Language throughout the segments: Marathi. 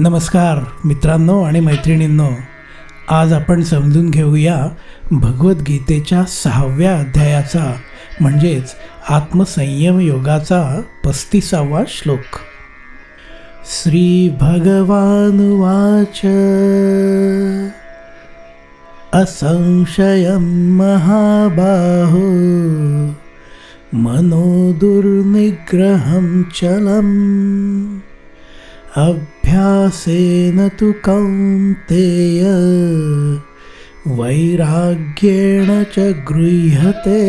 नमस्कार मित्रांनो आणि मैत्रिणींनो आज आपण समजून घेऊया भगवद्गीतेच्या सहाव्या अध्यायाचा म्हणजेच आत्मसंयम योगाचा पस्तीसावा श्लोक. श्री भगवानुवाच असंशयं महाबाहो. मनो दुर्निग्रहं चलम्. अभ्यासेन तु कौन्तेय वैराग्येण च गृह्यते।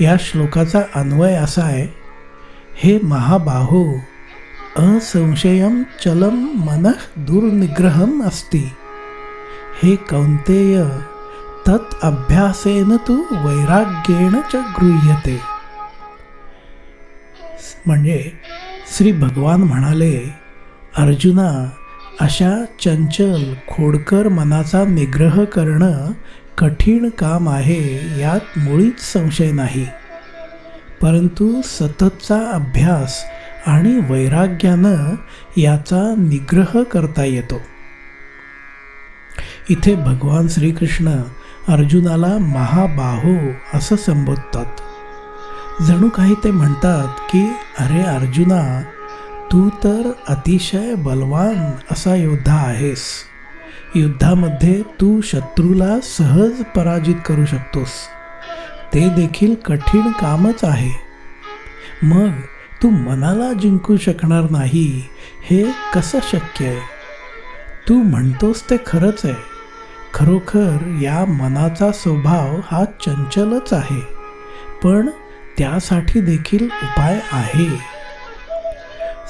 या श्लोकाचा अन्वय असा आहे हे महाबाहो असंशयम चलम मन दुर्निग्रहम अस्ति। हे कौंतेय तत् अभ्यासेन तू वैराग्येण च गृह्यते। म्हणजे श्री भगवान म्हणाले अर्जुना अशा चंचल खोडकर मनाचा निग्रह करणं कठीण काम आहे यात मुळीच संशय नाही. परंतु सततचा अभ्यास आणि वैराग्यानं याचा निग्रह करता येतो. इथे भगवान श्रीकृष्ण अर्जुनाला महाबाहो असं संबोधतात. जणू काही ते म्हणतात की अरे अर्जुना तू तर अतिशय बलवान असा योद्धा आहेस. युद्धामध्ये तू शत्रूला सहज पराजित करू शकतोस. ते देखील कठीण कामच आहे. मग तू मनाला जिंकू शकणार नाही हे कसं शक्य आहे? तू म्हणतोस ते खरंच आहे. खरोखर या मनाचा स्वभाव हा चंचलच आहे. पण त्यासाठी देखील उपाय आहे.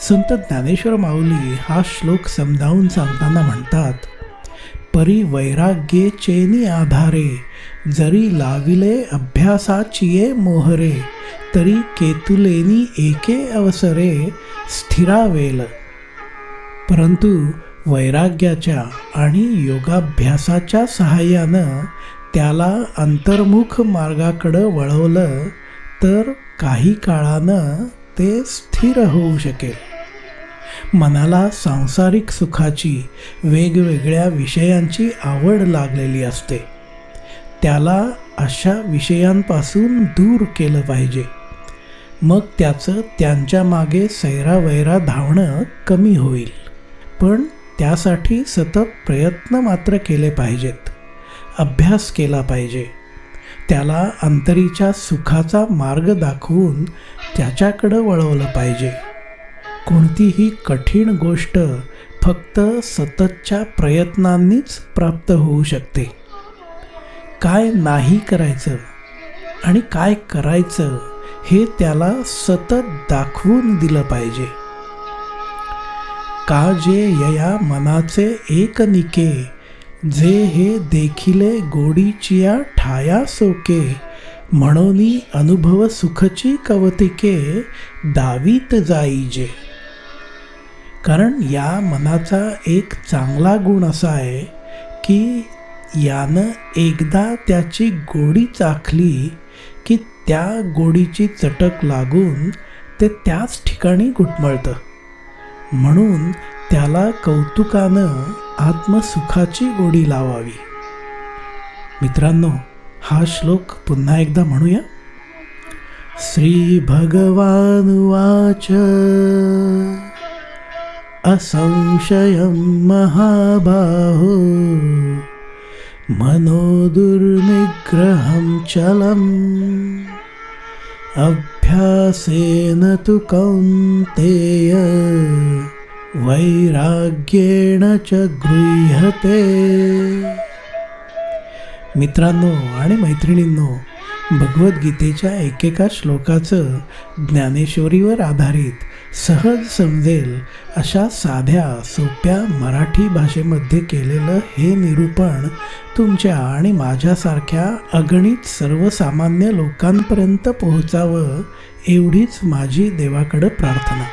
संत ज्ञानेश्वर माऊली हा श्लोक समजावून सांगताना म्हणतात परी वैराग्ये चेनी आधारे जरी लाविले अभ्यासाचिये मोहरे तरी केतुलेनी एके अवसरे स्थिरावेल. परंतु वैराग्याच्या आणि योगाभ्यासाच्या सहाय्यानं त्याला अंतर्मुख मार्गाकडं वळवलं तर काही काळानं ते स्थिर होऊ शकेल. मनाला सांसारिक सुखाची वेगवेगळ्या विषयांची आवड लागलेली असते. त्याला अशा विषयांपासून दूर केलं पाहिजे. मग त्याचं त्यांच्या मागे सैरावैरा धावणं कमी होईल. पण त्यासाठी सतत प्रयत्न मात्र केले पाहिजेत. अभ्यास केला पाहिजे. त्याला अंतरीच्या सुखाचा मार्ग दाखवून त्याच्याकडं वळवलं पाहिजे. कोणतीही कठीण गोष्ट फक्त सततच्या प्रयत्नांनीच प्राप्त होऊ शकते. काय नाही करायचं आणि काय करायचं हे त्याला सतत दाखवून दिलं पाहिजे. का जे यया मनाचे एकनिके जे हे देखिले गोडीचिया ठाया सोके म्हणून अनुभव सुखची कवतिके दावीत जाईजे. कारण या मनाचा एक चांगला गुण असा आहे की यानं एकदा त्याची गोडी चाखली की त्या गोडीची चटक लागून ते त्याच ठिकाणी घुटमळतं. म्हणून त्याला कौतुकानं आत्मसुखाची गोडी लावावी. मित्रांनो हा श्लोक पुन्हा एकदा म्हणूया. श्री भगवान वाच. असंशयं महाबाहो. मनो दुर्निग्रहं चलम्. अभ्यासेन तु कौन्तेय वैराग्येण च गृह्यते। मित्रांनो आणि मैत्रिणींनो भगवद्गीतेच्या एकेका श्लोकाचं ज्ञानेश्वरीवर आधारित सहज समजेल अशा साध्या सोप्या मराठी भाषेमध्ये केलेलं हे निरूपण तुमच्या आणि माझ्यासारख्या अगणित सर्वसामान्य लोकांपर्यंत पोहोचावं एवढीच माझी देवाकडं प्रार्थना.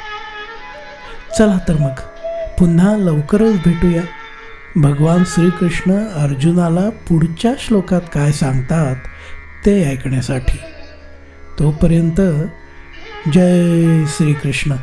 चला तर मग पुन्हा लवकरच भेटूया. भगवान श्रीकृष्ण अर्जुनाला पुढच्या श्लोकात काय सांगतात ते ऐकण्यासाठी. तोपर्यंत जय श्रीकृष्ण.